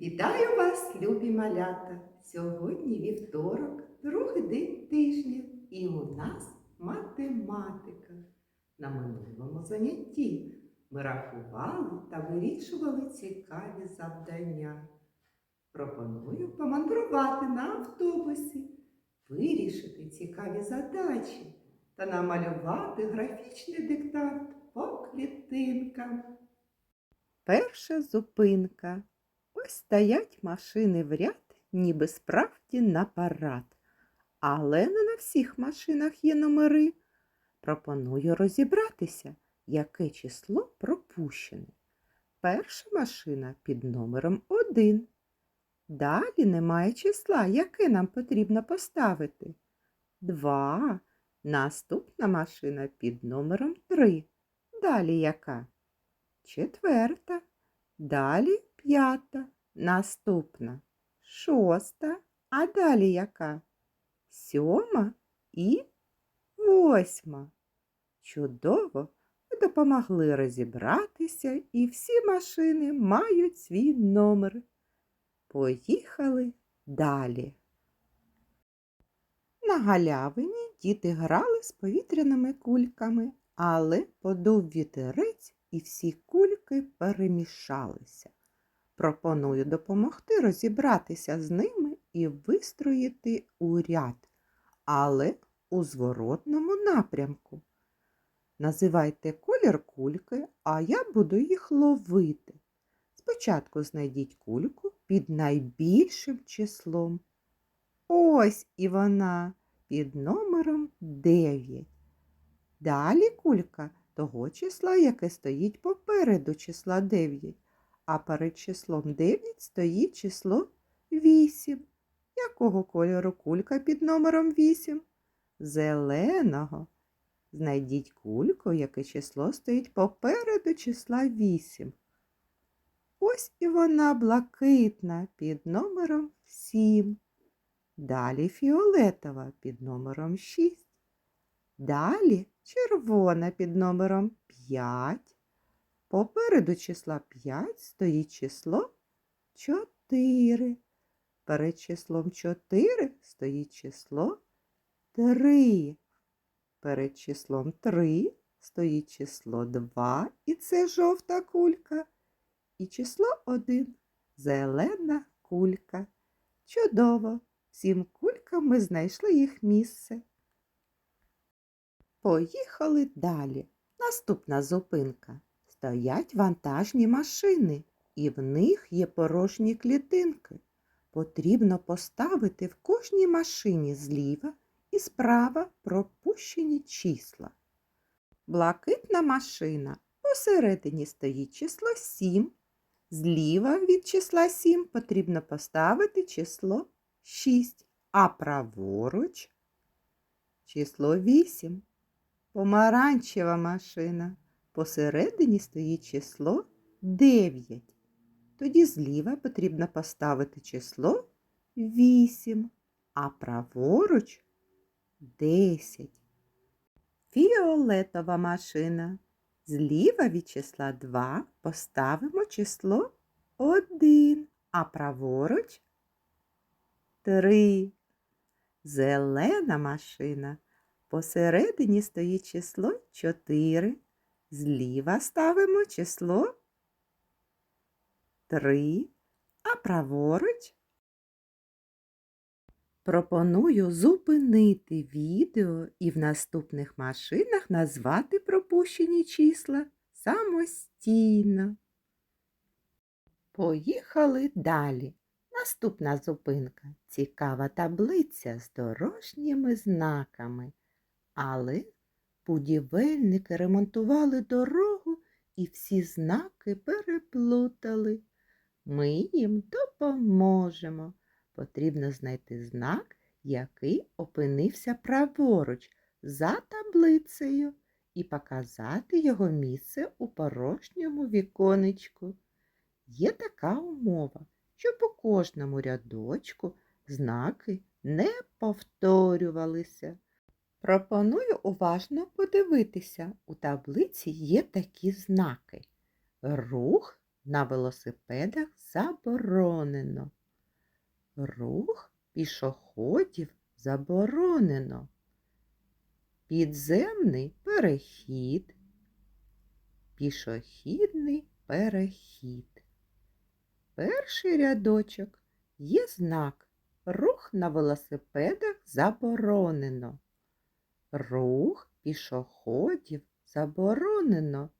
Вітаю вас, любі малята! Сьогодні вівторок, другий день тижня, і у нас математика. На минулому занятті ми рахували та вирішували цікаві завдання. Пропоную помандрувати на автобусі, вирішити цікаві задачі та намалювати графічний диктант по клітинкам. Перша зупинка. Стоять машини в ряд, ніби справді на парад. Але не на всіх машинах є номери. Пропоную розібратися, яке число пропущене. Перша машина під номером 1. Далі немає числа, яке нам потрібно поставити. 2. Наступна машина під номером 3. Далі яка? Четверта. Далі п'ята, наступна шоста, а далі яка? Сьома і восьма. Чудово, допомогли розібратися, і всі машини мають свій номер. Поїхали далі. На галявині діти грали з повітряними кульками, але подув вітерець і всі кульки перемішалися. Пропоную допомогти розібратися з ними і вистроїти у ряд, але у зворотному напрямку. Називайте колір кульки, а я буду їх ловити. Спочатку знайдіть кульку під найбільшим числом. Ось і вона під номером 9. Далі кулька того числа, яке стоїть попереду числа 9, а перед числом 9 стоїть число 8. Якого кольору кулька під номером 8? Зеленого. Знайдіть кульку, яке число стоїть попереду числа 8. Ось і вона блакитна під номером 7. Далі фіолетова під номером 6. Далі червона під номером 5. Попереду числа 5 стоїть число 4. Перед числом 4 стоїть число 3. Перед числом 3 стоїть число 2, і це жовта кулька. І число 1 зелена кулька. Чудово! Всім кулькам ми знайшли їх місце. Поїхали далі. Наступна зупинка. Стоять вантажні машини, і в них є порожні клітинки. Потрібно поставити в кожній машині зліва і справа пропущені числа. Блакитна машина. Посередині стоїть число 7. Зліва від числа 7 потрібно поставити число 6, а праворуч число 8. Помаранчева машина. Посередині стоїть число 9. Тоді зліва потрібно поставити число 8, а праворуч 10. Фіолетова машина. Зліва від числа 2 поставимо число 1, а праворуч 3. Зелена машина. Посередині стоїть число 4. Зліва ставимо число 3, а праворуч пропоную зупинити відео і в наступних машинах назвати пропущені числа самостійно. Поїхали далі. Наступна зупинка цікава таблиця з дорожніми знаками. Але будівельники ремонтували дорогу і всі знаки переплутали. Ми їм допоможемо. Потрібно знайти знак, який опинився праворуч за таблицею, і показати його місце у порожньому віконечку. Є така умова, щоб у кожному рядочку знаки не повторювалися. Пропоную уважно подивитися. У таблиці є такі знаки. Рух на велосипедах заборонено. Рух пішоходів заборонено. Підземний перехід. Пішохідний перехід. Перший рядочок є знак. Рух на велосипедах заборонено. Рух пішоходів заборонено.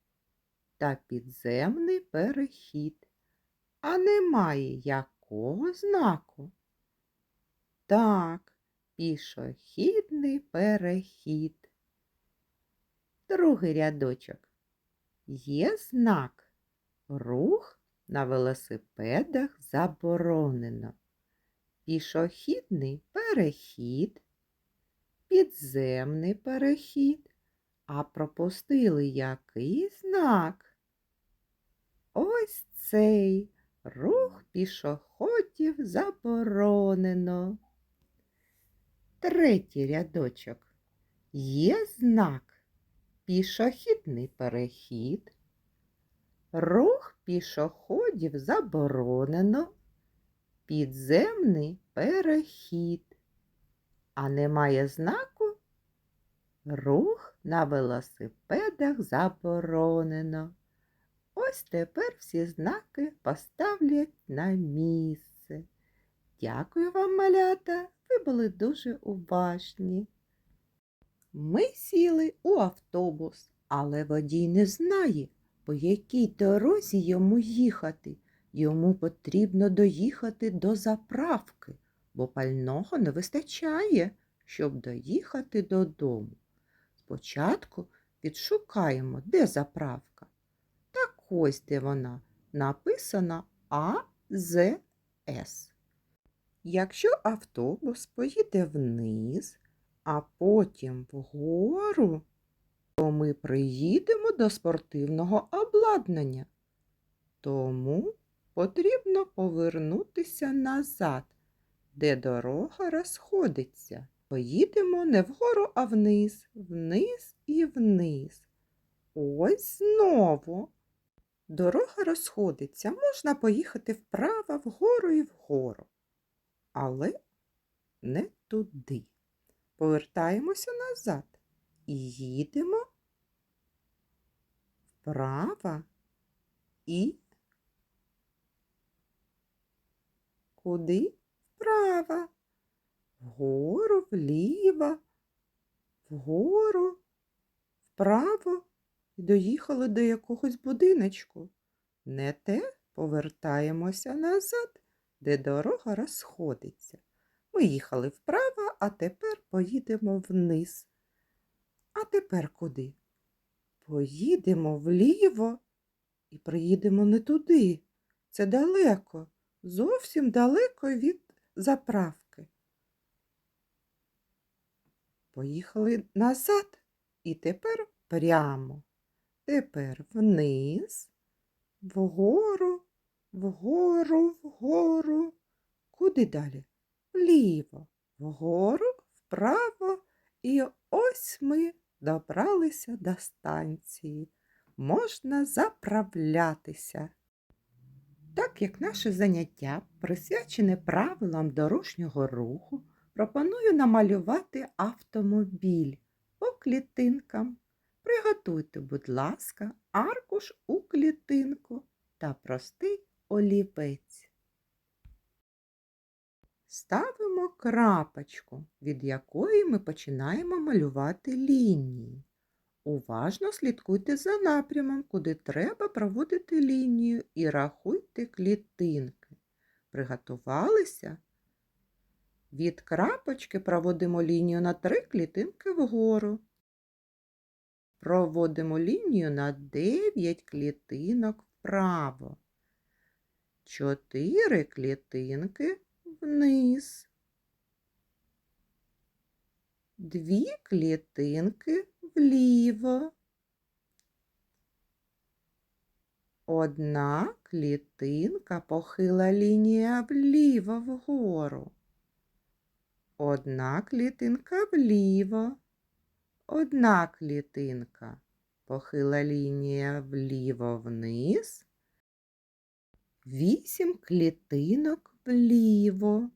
Та підземний перехід. А немає якого знаку? Так, пішохідний перехід. Другий рядочок. Є знак. Рух на велосипедах заборонено. Пішохідний перехід, підземний перехід. А пропустили який знак? Ось цей рух пішоходів заборонено. Третій рядочок. Є знак пішохідний перехід. Рух пішоходів заборонено. Підземний перехід. А немає знаку рух на велосипедах заборонено. Ось тепер всі знаки поставлять на місце. Дякую вам, малята, ви були дуже уважні. Ми сіли у автобус, але водій не знає, по якій дорозі йому їхати. Йому потрібно доїхати до заправки, бо пального не вистачає, щоб доїхати додому. Спочатку відшукаємо, де заправка. Так ось де вона. Написано АЗС. Якщо автобус поїде вниз, а потім вгору, то ми приїдемо до спортивного обладнання. Тому потрібно повернутися назад, де дорога розходиться. Поїдемо не вгору, а вниз, вниз і вниз. Ось знову. Дорога розходиться, можна поїхати вправо, вгору і вгору. Але не туди. Повертаємося назад і їдемо вправо і куди? Вправо, вгору, вліво, вгору, вправо і доїхали до якогось будиночку. Не те повертаємося назад, де дорога розходиться. Ми їхали вправо, а тепер поїдемо вниз. А тепер куди? Поїдемо вліво і приїдемо не туди. Це далеко, зовсім далеко від заправки. Поїхали назад і тепер прямо. Тепер вниз, вгору, вгору, вгору. Куди далі? Вліво, вгору, вправо. І ось ми добралися до станції. Можна заправлятися. Так як наше заняття присвячене правилам дорожнього руху, пропоную намалювати автомобіль по клітинкам. Приготуйте, будь ласка, аркуш у клітинку та простий олівець. Ставимо крапочку, від якої ми починаємо малювати лінії. Уважно слідкуйте за напрямом, куди треба проводити лінію і рахуйте клітинки. Приготувалися? Від крапочки проводимо лінію на три клітинки вгору. Проводимо лінію на 9 клітинок вправо. 4 клітинки вниз. Дві клітинки вліво. Одна клітинка похила лінія вліво вгору. Одна клітинка вліво. Одна клітинка похила лінія вліво вниз. Вісім клітинок вліво.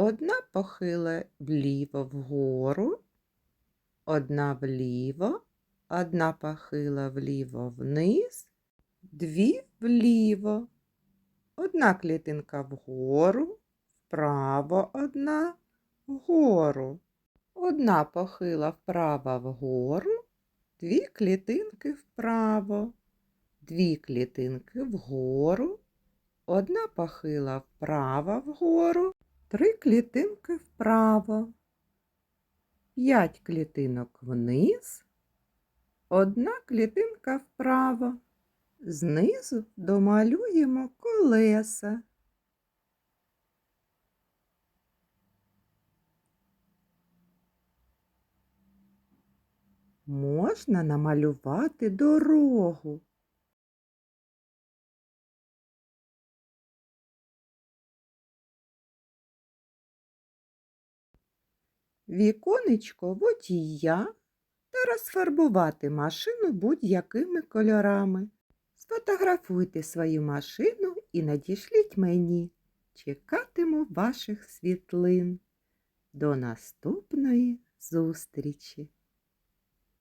Одна похила вліво вгору, одна вліво, одна похила вліво вниз, дві вліво. Одна клітинка вгору, вправо одна, вгору. Одна похила вправо вгору, дві клітинки вправо, дві клітинки вгору, одна похила вправо вгору, три клітинки вправо, п'ять клітинок вниз, одна клітинка вправо. Знизу домалюємо колеса. Можна намалювати дорогу. Віконечко водія та розфарбувати машину будь-якими кольорами. Сфотографуйте свою машину і надішліть мені. Чекатиму ваших світлин. До наступної зустрічі!